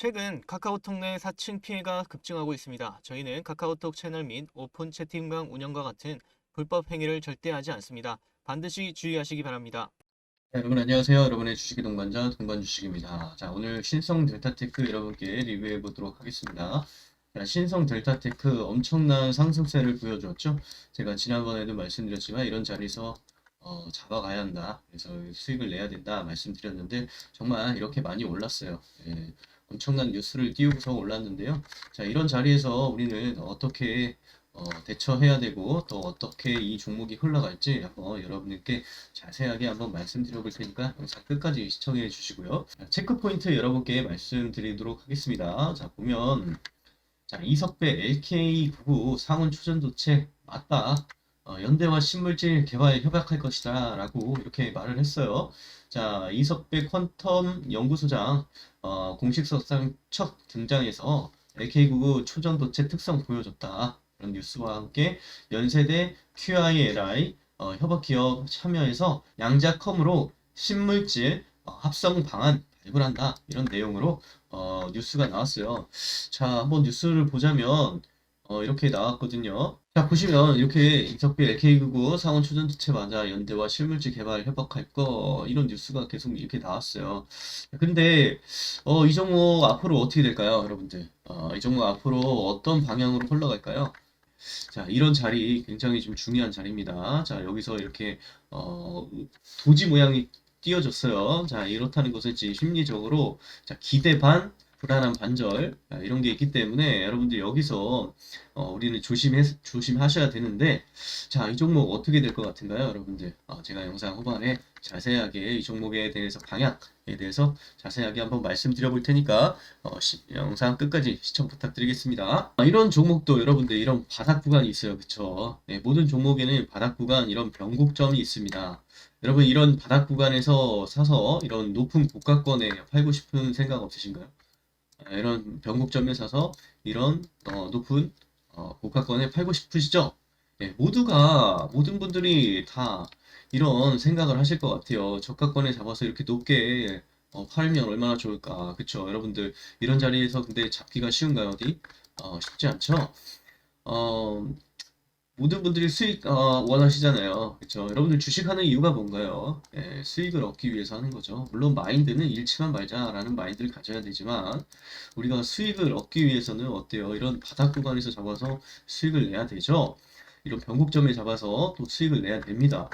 최근 카카오톡 내 사칭 피해가 급증하고 있습니다. 저희는 카카오톡 채널 및 오픈 채팅방 운영과 같은 불법 행위를 절대 하지 않습니다. 반드시 주의하시기 바랍니다. 네, 여러분 안녕하세요. 여러분의 주식의 동반자 동반주식입니다. 자, 오늘 신성 델타테크 여러분께 리뷰해 보도록 하겠습니다. 자, 신성 델타테크 엄청난 상승세를 보여주었죠. 제가 지난번에도 말씀드렸지만 이런 자리에서 어, 잡아가야 한다. 그래서 수익을 내야 된다 말씀드렸는데 정말 이렇게 많이 올랐어요. 예, 엄청난 뉴스를 띄우고서 올랐는데요. 자, 이런 자리에서 우리는 어떻게 어, 대처해야 되고 또 어떻게 이 종목이 흘러갈지 한번 여러분들께 자세하게 한번 말씀드려 볼 테니까 영상 끝까지 시청해 주시고요. 자, 체크 포인트 여러분께 말씀드리도록 하겠습니다. 자, 보면 자, 이석배 LK99 상온 초전 도체 맞다. 어, 연대와 신물질 개발 협약할 것이다 라고 이렇게 말을 했어요. 자, 이석배 퀀텀 연구소장 어, 공식 석상 첫 등장해서 LK99 초전도체 특성 보여줬다. 그런 뉴스와 함께 연세대 QILI 어, 협업 기업 참여해서 양자컴으로 신물질 어, 합성 방안 발굴한다 이런 내용으로 어, 뉴스가 나왔어요. 자, 한번 뉴스를 보자면 어, 이렇게 나왔거든요. 자, 보시면 이렇게 이석비 LK99 상온 초전도체 맞아 연대와 실물질 개발 협업할 거 이런 뉴스가 계속 이렇게 나왔어요. 근데 어, 이 종목 앞으로 어떻게 될까요, 여러분들? 어, 이 종목 앞으로 어떤 방향으로 흘러갈까요? 자, 이런 자리 굉장히 좀 중요한 자리입니다. 자, 여기서 이렇게 어, 도지 모양이 띄어졌어요. 자, 이렇다는 것은 심리적으로 자, 기대 반, 불안한 반절 자, 이런 게 있기 때문에 여러분들 여기서 어, 우리는 조심해 조심하셔야 되는데 자, 이 종목 어떻게 될 것 같은가요, 여러분들? 어, 제가 영상 후반에 자세하게 이 종목에 대해서 방향에 대해서 자세하게 한번 말씀드려 볼 테니까 어, 시- 영상 끝까지 시청 부탁드리겠습니다. 아, 이런 종목도 여러분들 이런 바닥 구간이 있어요, 그쵸? 네, 모든 종목에는 바닥 구간 이런 변곡점이 있습니다. 여러분 이런 바닥 구간에서 사서 이런 높은 고가권에 팔고 싶은 생각 없으신가요? 아, 이런 변곡점에 사서 이런 어, 높은 어, 고가권에 팔고 싶으시죠? 네, 모두가 모든 분들이 다 이런 생각을 하실 것 같아요. 저가권에 잡아서 이렇게 높게 어, 팔면 얼마나 좋을까, 그쵸? 여러분들 이런 자리에서 근데 잡기가 쉬운가요, 어디? 어, 쉽지 않죠? 어, 모든 분들이 수익 어, 원하시잖아요. 그쵸? 여러분들 주식하는 이유가 뭔가요? 예, 수익을 얻기 위해서 하는 거죠. 물론 마인드는 잃지만 말자라는 마인드를 가져야 되지만 우리가 수익을 얻기 위해서는 어때요? 이런 바닥 구간에서 잡아서 수익을 내야 되죠. 이런 변곡점에 잡아서 또 수익을 내야 됩니다.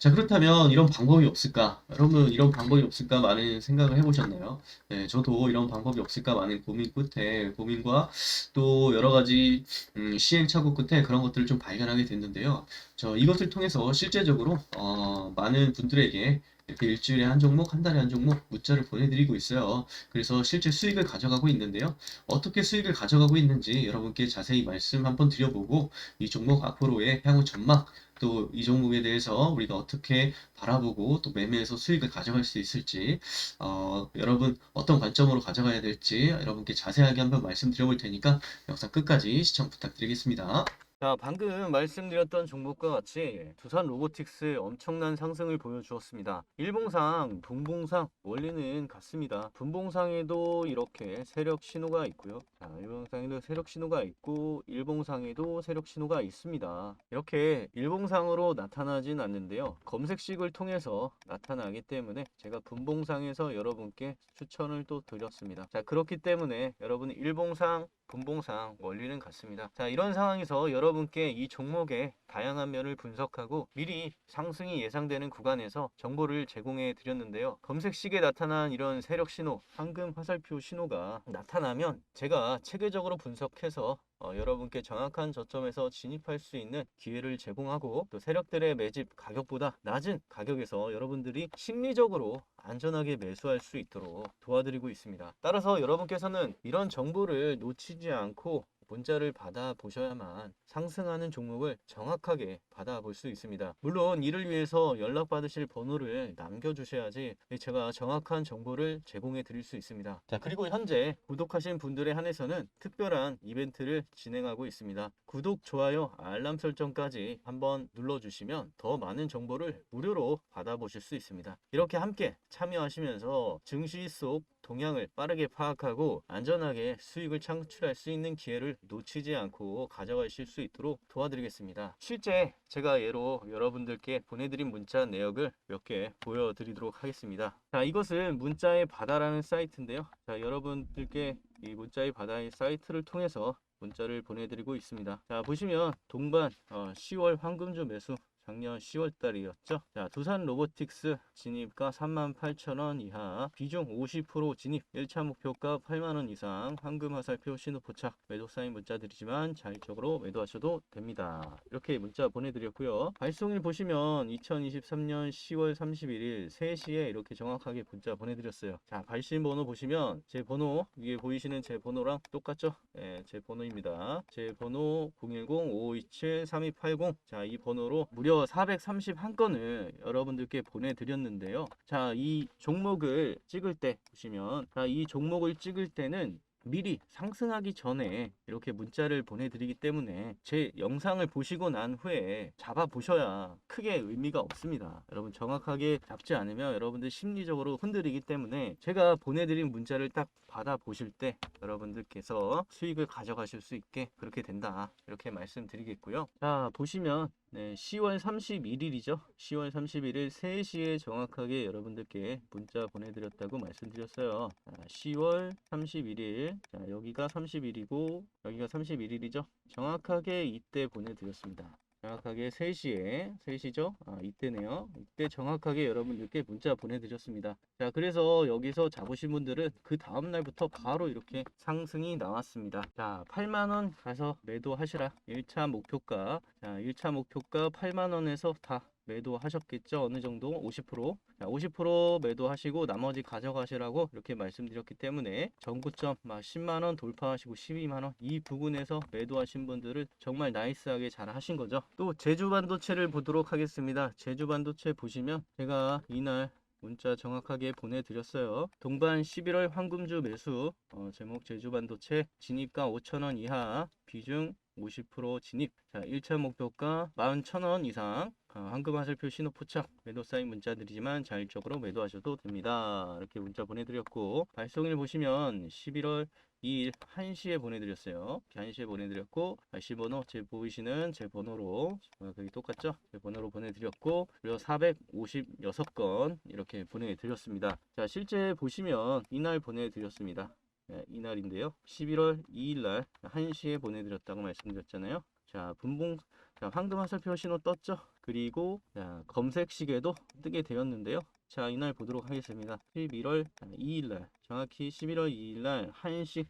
자, 그렇다면 이런 방법이 없을까? 여러분, 이런 방법이 없을까? 많은 생각을 해보셨나요? 네, 저도 이런 방법이 없을까? 많은 고민 끝에, 고민과 또 여러 가지 음, 시행착오 끝에 그런 것들을 좀 발견하게 됐는데요. 저 이것을 통해서 실제적으로 어, 많은 분들에게 이렇게 일주일에 한 종목, 한 달에 한 종목 문자를 보내드리고 있어요. 그래서 실제 수익을 가져가고 있는데요. 어떻게 수익을 가져가고 있는지 여러분께 자세히 말씀 한번 드려보고 이 종목 앞으로의 향후 전망 또이 종목에 대해서 우리가 어떻게 바라보고 또 매매해서 수익을 가져갈 수 있을지 어, 여러분 어떤 관점으로 가져가야 될지 여러분께 자세하게 한번 말씀드려 볼 테니까 영상 끝까지 시청 부탁드리겠습니다. 자, 방금 말씀드렸던 종목과 같이 두산 로보틱스 엄청난 상승을 보여주었습니다. 일봉상, 분봉상 원리는 같습니다. 분봉상에도 이렇게 세력 신호가 있고요. 자, 일봉상에도 세력 신호가 있고 일봉상에도 세력 신호가 있습니다. 이렇게 일봉상으로 나타나진 않는데요. 검색식을 통해서 나타나기 때문에 제가 분봉상에서 여러분께 추천을 또 드렸습니다. 자, 그렇기 때문에 여러분 일봉상 분봉상 원리는 같습니다. 자, 이런 상황에서 여러분께 이 종목의 다양한 면을 분석하고 미리 상승이 예상되는 구간에서 정보를 제공해 드렸는데요. 검색식에 나타난 이런 세력 신호, 황금 화살표 신호가 나타나면 제가 체계적으로 분석해서 어, 여러분께 정확한 저점에서 진입할 수 있는 기회를 제공하고 또 세력들의 매집 가격보다 낮은 가격에서 여러분들이 심리적으로 안전하게 매수할 수 있도록 도와드리고 있습니다. 따라서 여러분께서는 이런 정보를 놓치지 않고 문자를 받아 보셔야만 상승하는 종목을 정확하게 받아볼 수 있습니다. 물론 이를 위해서 연락받으실 번호를 남겨주셔야지 제가 정확한 정보를 제공해 드릴 수 있습니다. 자, 그리고 현재 구독하신 분들에 한해서는 특별한 이벤트를 진행하고 있습니다. 구독, 좋아요, 알람 설정까지 한번 눌러주시면 더 많은 정보를 무료로 받아보실 수 있습니다. 이렇게 함께 참여하시면서 증시 속 동향을 빠르게 파악하고 안전하게 수익을 창출할 수 있는 기회를 놓치지 않고 가져가실 수 있도록 도와드리겠습니다. 실제 제가 예로 여러분들께 보내드린 문자 내역을 몇 개 보여드리도록 하겠습니다. 자, 이것은 문자의 바다라는 사이트인데요. 자, 여러분들께 이 문자의 바다의 사이트를 통해서 문자를 보내드리고 있습니다. 자, 보시면 동반 어, 10월 황금주 매수 작년 10월 달이었죠. 자, 두산 로보틱스 진입가 38,000원 이하, 비중 50% 진입, 1차 목표가 8만원 이상, 황금 화살표 신호 포착, 매도 사인 문자들이지만 자율적으로 매도하셔도 됩니다. 이렇게 문자 보내드렸고요. 발송일 보시면 2023년 10월 31일 3시에 이렇게 정확하게 문자 보내드렸어요. 자, 발신 번호 보시면 제 번호, 위에 보이시는 제 번호랑 똑같죠? 네, 제 번호입니다. 제 번호 010-5527-3280. 자, 이 번호로 무려 431건을 여러분들께 보내드렸는데요. 자, 이 종목을 찍을 때 보시면, 자, 이 종목을 찍을 때는 미리 상승하기 전에 이렇게 문자를 보내드리기 때문에 제 영상을 보시고 난 후에 잡아 보셔야 크게 의미가 없습니다. 여러분 정확하게 잡지 않으면 여러분들 심리적으로 흔들리기 때문에 제가 보내드린 문자를 딱 받아 보실 때 여러분들께서 수익을 가져가실 수 있게 그렇게 된다. 이렇게 말씀드리겠고요. 자, 보시면 네, 10월 31일이죠. 10월 31일 3시에 정확하게 여러분들께 문자 보내드렸다고 말씀드렸어요. 자, 10월 31일. 자, 여기가 30일이고, 여기가 31일이죠. 정확하게 이때 보내드렸습니다. 정확하게 3시에, 3시죠? 아, 이때네요. 이때 정확하게 여러분들께 문자 보내드렸습니다. 자, 그래서 여기서 잡으신 분들은 그 다음날부터 바로 이렇게 상승이 나왔습니다. 자, 8만원 가서 매도하시라. 1차 목표가, 자, 1차 목표가 8만원에서 다 매도하셨겠죠? 어느 정도? 50%. 자, 50% 매도하시고 나머지 가져가시라고 이렇게 말씀드렸기 때문에 전고점 막 10만원 돌파하시고 12만원 이 부분에서 매도하신 분들은 정말 나이스하게 잘 하신 거죠. 또 제주반도체를 보도록 하겠습니다. 제주반도체 보시면 제가 이날 문자 정확하게 보내드렸어요. 동반 11월 황금주 매수 어, 제목 제주반도체 진입가 5천원 이하 비중 50% 진입 자 1차 목표가 41,000원 이상 어, 황금 화살표 신호 포착 매도 사인 문자들이지만 자율적으로 매도하셔도 됩니다. 이렇게 문자 보내드렸고 발송일 보시면 11월 2일 1시에 보내드렸어요. 1시에 보내드렸고 발신 번호 제 보이시는 제 번호로 어, 거기 똑같죠? 제 번호로 보내드렸고 그리고 456건 이렇게 보내드렸습니다. 자 실제 보시면 이날 보내드렸습니다. 네, 이날인데요. 11월 2일 날 1시에 보내드렸다고 말씀드렸잖아요. 자, 분봉, 자, 황금 화살표 신호 떴죠? 그리고, 자, 검색 시계도 뜨게 되었는데요. 자, 이날 보도록 하겠습니다. 11월 2일 날, 정확히 11월 2일 날 1시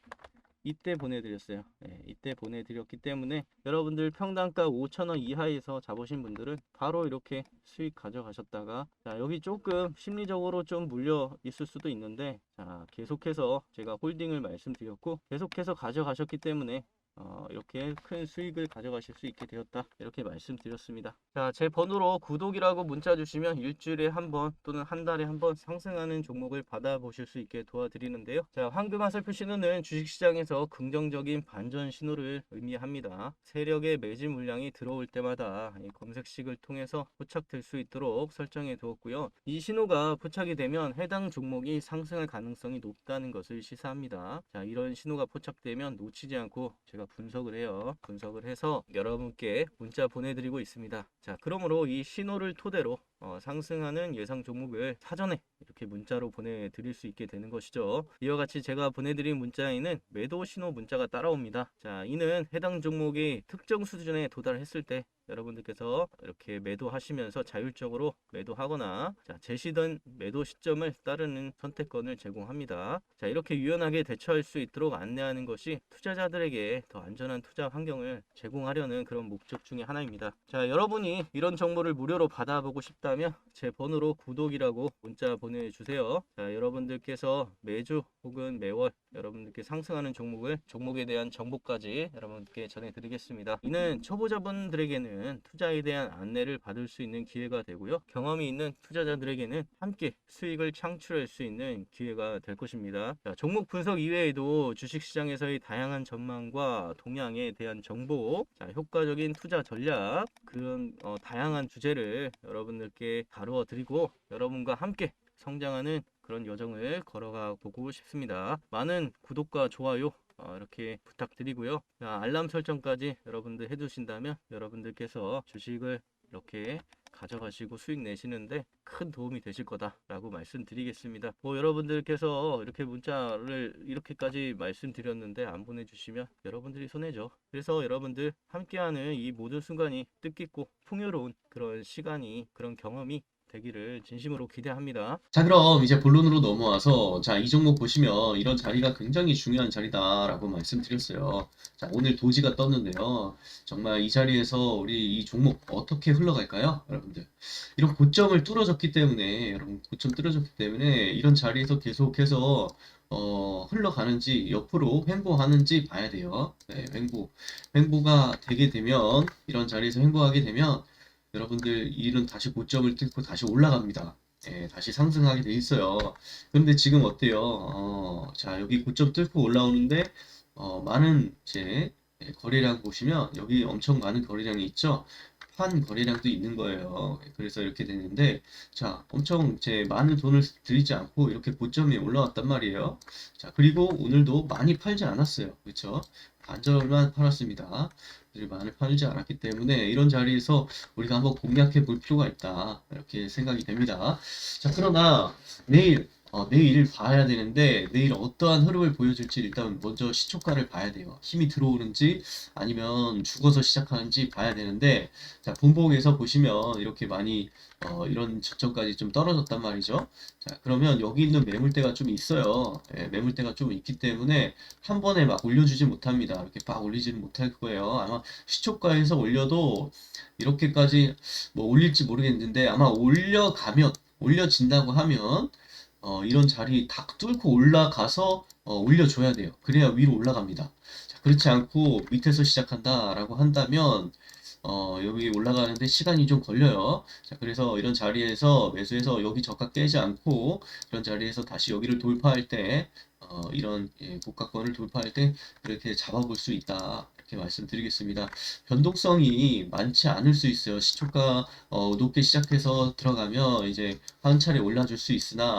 이때 보내드렸어요. 네, 이때 보내드렸기 때문에 여러분들 평단가 5,000원 이하에서 잡으신 분들은 바로 이렇게 수익 가져가셨다가 자 여기 조금 심리적으로 좀 물려 있을 수도 있는데 자 계속해서 제가 홀딩을 말씀드렸고 계속해서 가져가셨기 때문에 어, 이렇게 큰 수익을 가져가실 수 있게 되었다. 이렇게 말씀드렸습니다. 자, 제 번호로 구독이라고 문자 주시면 일주일에 한 번 또는 한 달에 한 번 상승하는 종목을 받아보실 수 있게 도와드리는데요. 자, 황금 화 살표 신호는 주식시장에서 긍정적인 반전 신호를 의미합니다. 세력의 매집 물량이 들어올 때마다 이 검색식을 통해서 포착될 수 있도록 설정해 두었고요. 이 신호가 포착이 되면 해당 종목이 상승할 가능성이 높다는 것을 시사합니다. 자, 이런 신호가 포착되면 놓치지 않고 제가 분석을 해요. 분석을 해서 여러분께 문자 보내드리고 있습니다. 자, 그러므로 이 신호를 토대로 어, 상승하는 예상 종목을 사전에 이렇게 문자로 보내드릴 수 있게 되는 것이죠. 이와 같이 제가 보내드린 문자에는 매도 신호 문자가 따라옵니다. 자, 이는 해당 종목이 특정 수준에 도달했을 때 여러분들께서 이렇게 매도하시면서 자율적으로 매도하거나 자, 제시된 매도 시점을 따르는 선택권을 제공합니다. 자, 이렇게 유연하게 대처할 수 있도록 안내하는 것이 투자자들에게 더 안전한 투자 환경을 제공하려는 그런 목적 중에 하나입니다. 자, 여러분이 이런 정보를 무료로 받아보고 싶다 면 제 번호로 구독이라고 문자 보내주세요. 자, 여러분들께서 매주 혹은 매월 여러분들께 상승하는 종목을 종목에 대한 정보까지 여러분께 전해드리겠습니다. 이는 초보자분들에게는 투자에 대한 안내를 받을 수 있는 기회가 되고요. 경험이 있는 투자자들에게는 함께 수익을 창출할 수 있는 기회가 될 것입니다. 자, 종목 분석 이외에도 주식시장에서의 다양한 전망과 동향에 대한 정보, 자, 효과적인 투자 전략, 그런 어, 다양한 주제를 여러분들 께 다루어 드리고 여러분과 함께 성장하는 그런 여정을 걸어가 보고 싶습니다. 많은 구독과 좋아요 어, 이렇게 부탁드리고요. 자, 알람 설정까지 여러분들 해두신다면 여러분들께서 주식을 이렇게 가져가시고 수익 내시는데 큰 도움이 되실 거다라고 말씀드리겠습니다. 뭐 여러분들께서 이렇게 문자를 이렇게까지 말씀드렸는데 안 보내주시면 여러분들이 손해죠. 그래서 여러분들 함께하는 이 모든 순간이 뜻깊고 풍요로운 그런 시간이 그런 경험이 되기를 진심으로 기대합니다. 자, 그럼 이제 본론으로 넘어와서, 자, 이 종목 보시면 이런 자리가 굉장히 중요한 자리다라고 말씀드렸어요. 자, 오늘 도지가 떴는데요. 정말 이 자리에서 우리 이 종목 어떻게 흘러갈까요? 여러분들. 이런 고점을 뚫어졌기 때문에, 여러분, 고점 뚫어졌기 때문에 이런 자리에서 계속해서 어, 흘러가는지 옆으로 횡보하는지 봐야 돼요. 네, 횡보. 횡보가 되게 되면, 이런 자리에서 횡보하게 되면, 여러분들 일은 다시 고점을 뚫고 다시 올라갑니다. 예, 다시 상승하게 돼 있어요. 그런데 지금 어때요? 어, 자, 여기 고점 뚫고 올라오는데, 어, 많은 제 예, 거래량 보시면 여기 엄청 많은 거래량이 있죠? 판 거래량도 있는 거예요. 그래서 이렇게 되는데, 자, 엄청 제 많은 돈을 들이지 않고 이렇게 고점에 올라왔단 말이에요. 자, 그리고 오늘도 많이 팔지 않았어요. 그렇죠? 반절만 팔았습니다. 들이 많이 팔지 않았기 때문에 이런 자리에서 우리가 한번 공략해 볼 필요가 있다. 이렇게 생각이 됩니다. 자, 그러나 내일, 어, 내일 봐야 되는데 내일 어떠한 흐름을 보여줄지 일단 먼저 시초가를 봐야 돼요. 힘이 들어오는지 아니면 죽어서 시작하는지 봐야 되는데 자, 본봉에서 보시면 이렇게 많이 어, 이런 저점까지 좀 떨어졌단 말이죠. 자, 그러면 여기 있는 매물대가 좀 있어요. 예, 매물대가 좀 있기 때문에 한 번에 막 올려주지 못합니다. 이렇게 막 올리지는 못할 거예요. 아마 시초가에서 올려도 이렇게까지 뭐 올릴지 모르겠는데 아마 올려가면 올려진다고 하면 어, 이런 자리 딱 뚫고 올라가서 어, 올려줘야 돼요. 그래야 위로 올라갑니다. 자, 그렇지 않고 밑에서 시작한다라고 한다면 어, 여기 올라가는데 시간이 좀 걸려요. 자, 그래서 이런 자리에서 매수해서 여기 저가 깨지 않고 이런 자리에서 다시 여기를 돌파할 때 어, 이런 예, 고가권을 돌파할 때 이렇게 잡아볼 수 있다. 이렇게 말씀드리겠습니다. 변동성이 많지 않을 수 있어요. 시초가 어, 높게 시작해서 들어가면 이제 한 차례 올라줄 수 있으나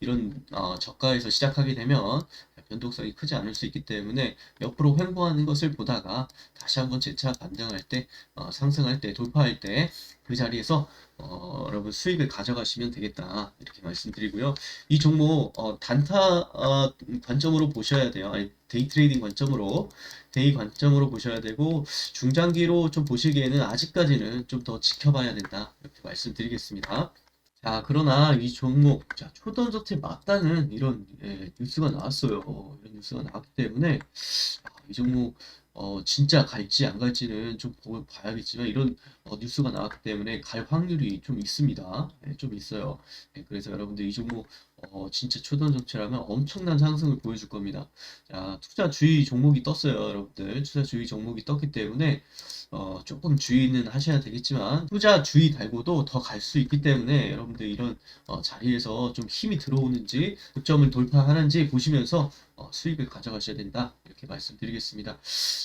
이런 어, 저가에서 시작하게 되면 변동성이 크지 않을 수 있기 때문에 옆으로 횡보하는 것을 보다가 다시 한번 재차 반등할 때 어, 상승할 때 돌파할 때 그 자리에서 어, 여러분 수익을 가져가시면 되겠다 이렇게 말씀드리고요. 이 종목 어, 단타 어, 관점으로 보셔야 돼요. 아니, 데이 트레이딩 관점으로 데이 관점으로 보셔야 되고 중장기로 좀 보시기에는 아직까지는 좀 더 지켜봐야 된다 이렇게 말씀드리겠습니다. 자, 그러나 이 종목, 자, 초전저체 맞다는 이런 예, 뉴스가 나왔어요. 어, 이런 뉴스가 나왔기 때문에 아, 이 종목 어, 진짜 갈지 안 갈지는 좀 보- 봐야겠지만 이런 어, 뉴스가 나왔기 때문에 갈 확률이 좀 있습니다. 예, 좀 있어요. 예, 그래서 여러분들 이 종목 어, 진짜 초전저체라면 엄청난 상승을 보여줄 겁니다. 자, 투자 주의 종목이 떴어요, 여러분들. 투자 주의 종목이 떴기 때문에 어, 조금 주의는 하셔야 되겠지만 투자 주의 달고도 더 갈 수 있기 때문에 여러분들 이런 어, 자리에서 좀 힘이 들어오는지 고점을 돌파하는지 보시면서 어, 수익을 가져가셔야 된다 이렇게 말씀드리겠습니다.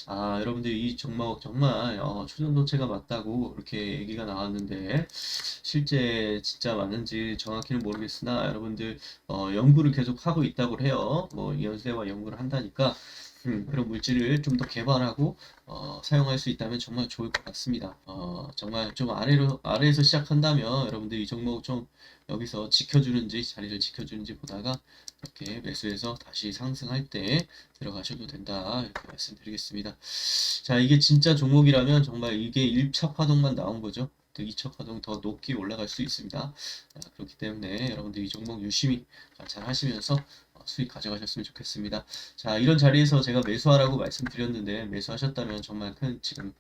아 여러분들 이 종목 정말 어, 초전도체가 맞다고 이렇게 얘기가 나왔는데 실제 진짜 맞는지 정확히는 모르겠으나 여러분들 어, 연구를 계속 하고 있다고 해요. 뭐 연세와 연구를 한다니까 음, 그런 물질을 좀 더 개발하고 어, 사용할 수 있다면 정말 좋을 것 같습니다. 어, 정말 좀 아래로 아래에서 시작한다면 여러분들 이 종목 좀 여기서 지켜주는지 자리를 지켜주는지 보다가 이렇게 매수해서 다시 상승할 때 들어가셔도 된다 이렇게 말씀드리겠습니다. 자 이게 진짜 종목이라면 정말 이게 1차 파동만 나온 거죠. 또 2차 파동 더 높게 올라갈 수 있습니다. 자, 그렇기 때문에 여러분들 이 종목 열심히 잘 하시면서 어, 수익 가져가셨으면 좋겠습니다. 자, 이런 자리에서 제가 매수하라고 말씀드렸는데 매수하셨다면 정말 큰 지금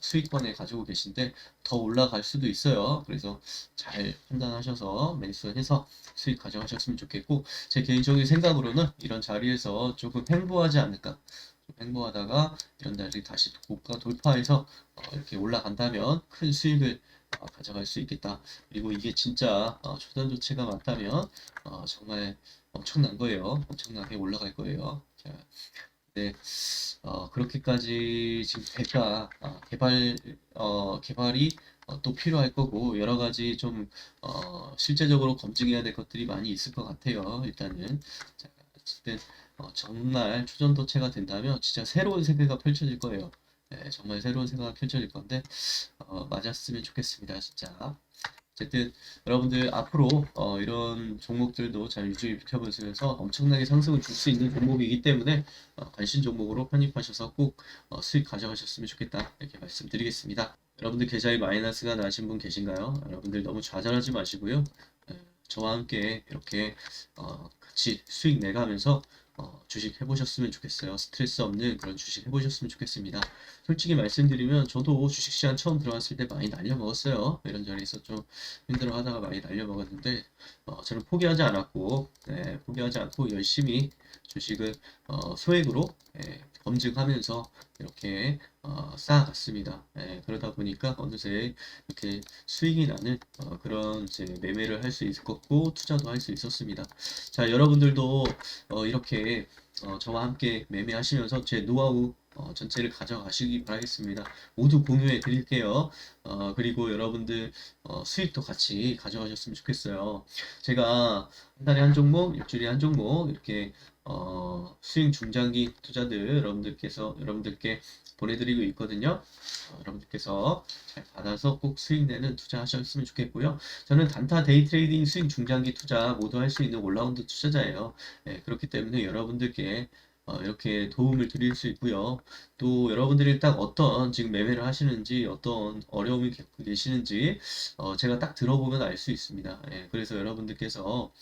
수익권에 가지고 계신데 더 올라갈 수도 있어요. 그래서 잘 판단하셔서 매수해서 수익 가져가셨으면 좋겠고 제 개인적인 생각으로는 이런 자리에서 조금 횡보하지 않을까. 좀 횡보하다가 이런 자리 다시 고가 돌파해서 어, 이렇게 올라간다면 큰 수익을 어, 가져갈 수 있겠다. 그리고 이게 진짜 어, 초단 조치가 맞다면 어, 정말 엄청난 거예요. 엄청나게 올라갈 거예요. 자, 네, 어, 그렇게까지 지금 될까? 아, 개발, 어, 개발이 어, 또 필요할 거고, 여러 가지 좀, 어, 실제적으로 검증해야 될 것들이 많이 있을 것 같아요. 일단은. 자, 어쨌든, 어, 정말 초전도체가 된다면 진짜 새로운 세계가 펼쳐질 거예요. 네, 정말 새로운 세계가 펼쳐질 건데, 어, 맞았으면 좋겠습니다. 진짜. 어쨌든 여러분들 앞으로 어, 이런 종목들도 잘 유심히 지켜보시면서 엄청나게 상승을 줄 수 있는 종목이기 때문에 어, 관심 종목으로 편입하셔서 꼭 어, 수익 가져가셨으면 좋겠다 이렇게 말씀드리겠습니다. 여러분들 계좌에 마이너스가 나신 분 계신가요? 여러분들 너무 좌절하지 마시고요. 에, 저와 함께 이렇게 어, 같이 수익 내가면서 어, 주식 해보셨으면 좋겠어요. 스트레스 없는 그런 주식 해보셨으면 좋겠습니다. 솔직히 말씀드리면 저도 주식시장 처음 들어왔을 때 많이 날려먹었어요. 이런 자리에서 좀 힘들어하다가 많이 날려먹었는데 어, 저는 포기하지 않았고 네, 포기하지 않고 열심히 주식을 어, 소액으로 예, 검증하면서 이렇게 어, 쌓아갔습니다. 예, 그러다 보니까 어느새 이렇게 수익이 나는 어, 그런 이제 매매를 할 수 있었고 투자도 할 수 있었습니다. 자, 여러분들도 어, 이렇게 어, 저와 함께 매매하시면서 제 노하우 어, 전체를 가져가시기 바라겠습니다. 모두 공유해 드릴게요. 어, 그리고 여러분들 어, 수익도 같이 가져가셨으면 좋겠어요. 제가 한 달에 한 종목, 일주일에 한 종목 이렇게 어, 수익 중장기 투자들 여러분들께서 여러분들께 보내드리고 있거든요. 어, 여러분들께서 잘 받아서 꼭 수익 내는 투자하셨으면 좋겠고요. 저는 단타 데이 트레이딩 수익 중장기 투자 모두 할 수 있는 올라운드 투자자예요. 예, 그렇기 때문에 여러분들께 어, 이렇게 도움을 드릴 수 있고요. 또 여러분들이 딱 어떤 지금 매매를 하시는지 어떤 어려움이 겪고 계시는지 어, 제가 딱 들어보면 알 수 있습니다. 예, 그래서 여러분들께서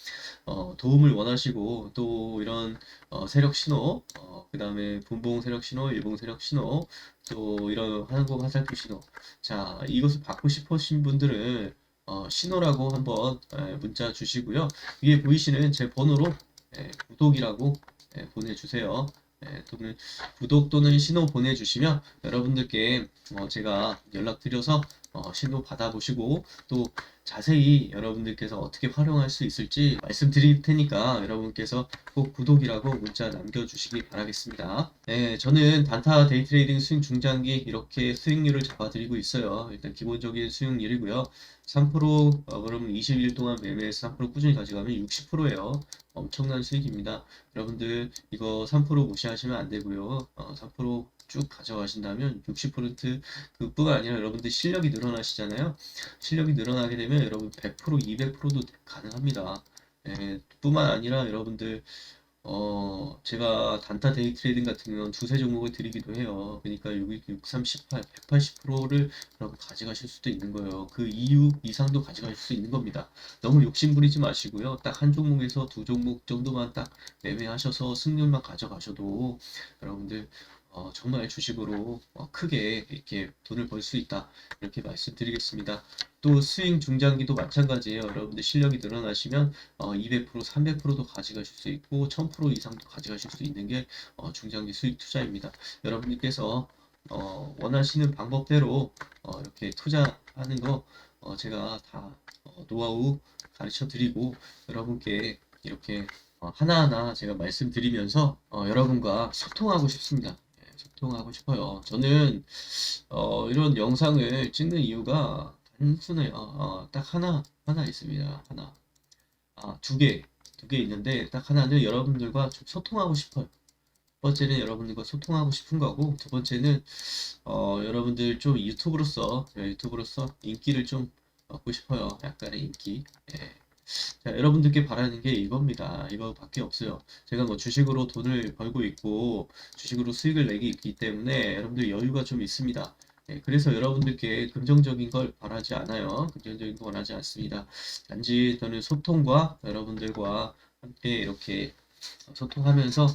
어, 도움을 원하시고 또 이런 어, 세력 신호, 어, 그 다음에 분봉 세력 신호, 일봉 세력 신호, 또 이런 한국 화살표 신호. 자, 이것을 받고 싶으신 분들은 어, 신호라고 한번 예, 문자 주시고요. 위에 보이시는 제 번호로 예, 구독이라고 예, 보내주세요. 예, 또는 구독 또는 신호 보내주시면 여러분들께 어, 제가 연락드려서 어, 신호 받아보시고 또 자세히 여러분들께서 어떻게 활용할 수 있을지 말씀드릴 테니까 여러분께서 꼭 구독이라고 문자 남겨주시기 바라겠습니다. 네, 저는 단타 데이트레이딩 수익 중장기 이렇게 수익률을 잡아드리고 있어요. 일단 기본적인 수익률이고요. 3% 어, 그러면 20일 동안 매매해서 3% 꾸준히 가져가면 60%예요. 엄청난 수익입니다. 여러분들 이거 3% 무시하시면 안 되고요. 어, 3% 쭉 가져가신다면 60% 그뿐 아니라 여러분들 실력이 늘어나시잖아요. 실력이 늘어나게 되면 여러분 100% 200%도 가능합니다. 예, 뿐만 아니라 여러분들 어 제가 단타 데이 트레이딩 같은 경우는 두세 종목을 드리기도 해요. 그러니까 6, 6, 3, 18, 180%를 여러분 가져가실 수도 있는 거예요. 그 이유 이상도 가져가실 수 있는 겁니다. 너무 욕심 부리지 마시고요. 딱 한 종목에서 두 종목 정도만 딱 매매하셔서 승률만 가져가셔도 여러분들 어, 정말 주식으로 어, 크게 이렇게 돈을 벌 수 있다. 이렇게 말씀드리겠습니다. 또 스윙 중장기도 마찬가지예요. 여러분들 실력이 늘어나시면 어, 200%, 300%도 가져가실 수 있고 1000% 이상도 가져가실 수 있는 게 어, 중장기 수익 투자입니다. 여러분들께서 어, 원하시는 방법대로 어, 이렇게 투자하는 거 어, 제가 다 어, 노하우 가르쳐 드리고 여러분께 이렇게 어, 하나하나 제가 말씀드리면서 어, 여러분과 소통하고 싶습니다. 예, 소통하고 싶어요. 저는 어, 이런 영상을 찍는 이유가 단순해요. 어, 딱 하나, 하나 있습니다. 하나. 아, 두 개, 두 개 있는데, 딱 하나는 여러분들과 좀 소통하고 싶어요. 첫 번째는 여러분들과 소통하고 싶은 거고, 두 번째는, 어, 여러분들 좀 유튜브로서, 제가 유튜브로서 인기를 좀 얻고 싶어요. 약간의 인기. 예. 자, 여러분들께 바라는 게 이겁니다. 이거밖에 없어요. 제가 뭐 주식으로 돈을 벌고 있고, 주식으로 수익을 내기 있기 때문에 여러분들 여유가 좀 있습니다. 예, 그래서 여러분들께 긍정적인 걸 바라지 않아요. 긍정적인 거 원하지 않습니다. 단지 저는 소통과 여러분들과 함께 이렇게 소통하면서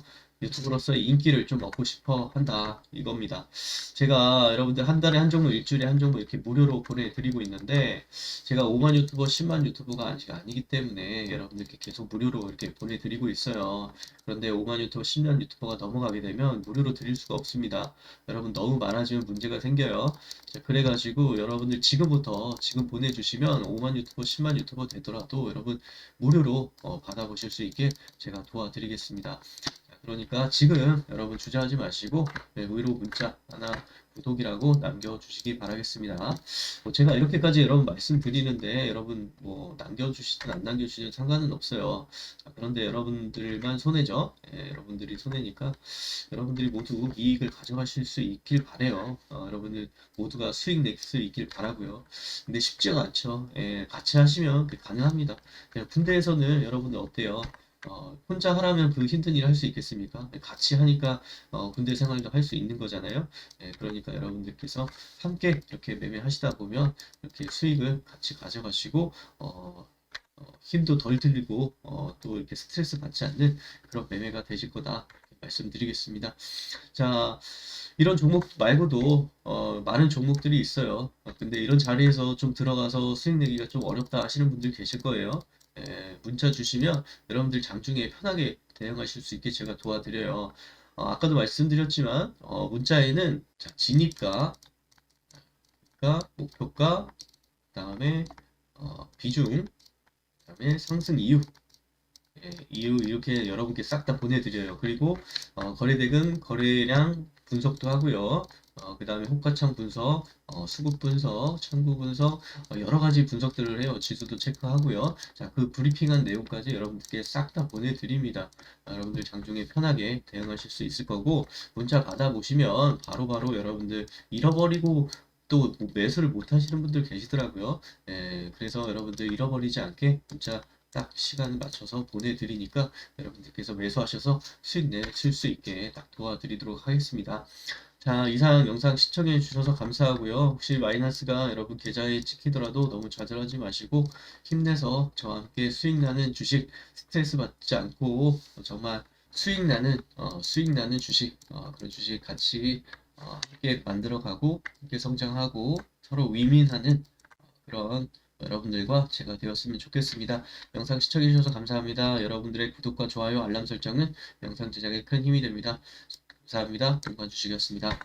유튜브로서 인기를 좀 얻고 싶어 한다 이겁니다. 제가 여러분들 한 달에 한 종목, 일주일에 한 종목 이렇게 무료로 보내드리고 있는데 제가 5만 유튜버, 10만 유튜버가 아직 아니기 때문에 여러분들께 계속 무료로 이렇게 보내드리고 있어요. 그런데 5만 유튜버, 10만 유튜버가 넘어가게 되면 무료로 드릴 수가 없습니다. 여러분 너무 많아지면 문제가 생겨요. 자, 그래가지고 여러분들 지금부터 지금 보내주시면 5만 유튜버, 10만 유튜버 되더라도 여러분 무료로 어, 받아보실 수 있게 제가 도와드리겠습니다. 자, 그러니까 지금 여러분 주저하지 마시고 네, 의로 문자 하나 구독이라고 남겨주시기 바라겠습니다. 뭐 제가 이렇게까지 여러분 말씀드리는데 여러분 뭐 남겨주시든 안 남겨주시든 상관은 없어요. 자, 그런데 여러분들만 손해죠. 예, 여러분들이 손해니까 여러분들이 모두 이익을 가져가실 수 있길 바래요. 어, 여러분들 모두가 수익 낼 수 있길 바라고요. 근데 쉽지가 않죠. 예, 같이 하시면 그게 가능합니다. 군대에서는 여러분들 어때요? 어, 혼자 하라면 그 힘든 일을 할 수 있겠습니까? 같이 하니까 어, 군대 생활도 할 수 있는 거잖아요. 예, 그러니까 여러분들께서 함께 이렇게 매매하시다 보면 이렇게 수익을 같이 가져가시고 어, 어, 힘도 덜 들리고 어, 또 이렇게 스트레스 받지 않는 그런 매매가 되실 거다 말씀드리겠습니다. 자, 이런 종목 말고도 어, 많은 종목들이 있어요. 어, 근데 이런 자리에서 좀 들어가서 수익 내기가 좀 어렵다 하시는 분들 계실 거예요. 예, 문자 주시면 여러분들 장중에 편하게 대응하실 수 있게 제가 도와드려요. 어, 아까도 말씀드렸지만 어, 문자에는 자, 진입가, 가, 목표가, 그다음에 어, 비중, 그다음에 상승 이유, 예, 이유 이렇게 여러분께 싹 다 보내드려요. 그리고 어, 거래대금, 거래량 분석도 하고요. 어, 그 다음에 호가창 분석, 어, 수급 분석, 천구 분석, 어, 여러 가지 분석들을 해요. 지수도 체크하고요. 자, 그 브리핑한 내용까지 여러분들께 싹 다 보내드립니다. 아, 여러분들 장중에 편하게 대응하실 수 있을 거고, 문자 받아보시면 바로바로 여러분들 잃어버리고 또뭐 매수를 못 하시는 분들 계시더라고요. 예, 그래서 여러분들 잃어버리지 않게 문자 딱 시간을 맞춰서 보내드리니까 여러분들께서 매수하셔서 수익 내실 수 있게 딱 도와드리도록 하겠습니다. 자, 이상 영상 시청해 주셔서 감사하고요. 혹시 마이너스가 여러분 계좌에 찍히더라도 너무 좌절하지 마시고 힘내서 저와 함께 수익 나는 주식 스트레스 받지 않고 정말 수익 나는 어, 수익 나는 주식 어, 그런 주식 같이 어, 함께 만들어가고 함께 성장하고 서로 위민하는 그런 여러분들과 제가 되었으면 좋겠습니다. 영상 시청해 주셔서 감사합니다. 여러분들의 구독과 좋아요, 알람 설정은 영상 제작에 큰 힘이 됩니다. 감사합니다. 동관 주식이었습니다.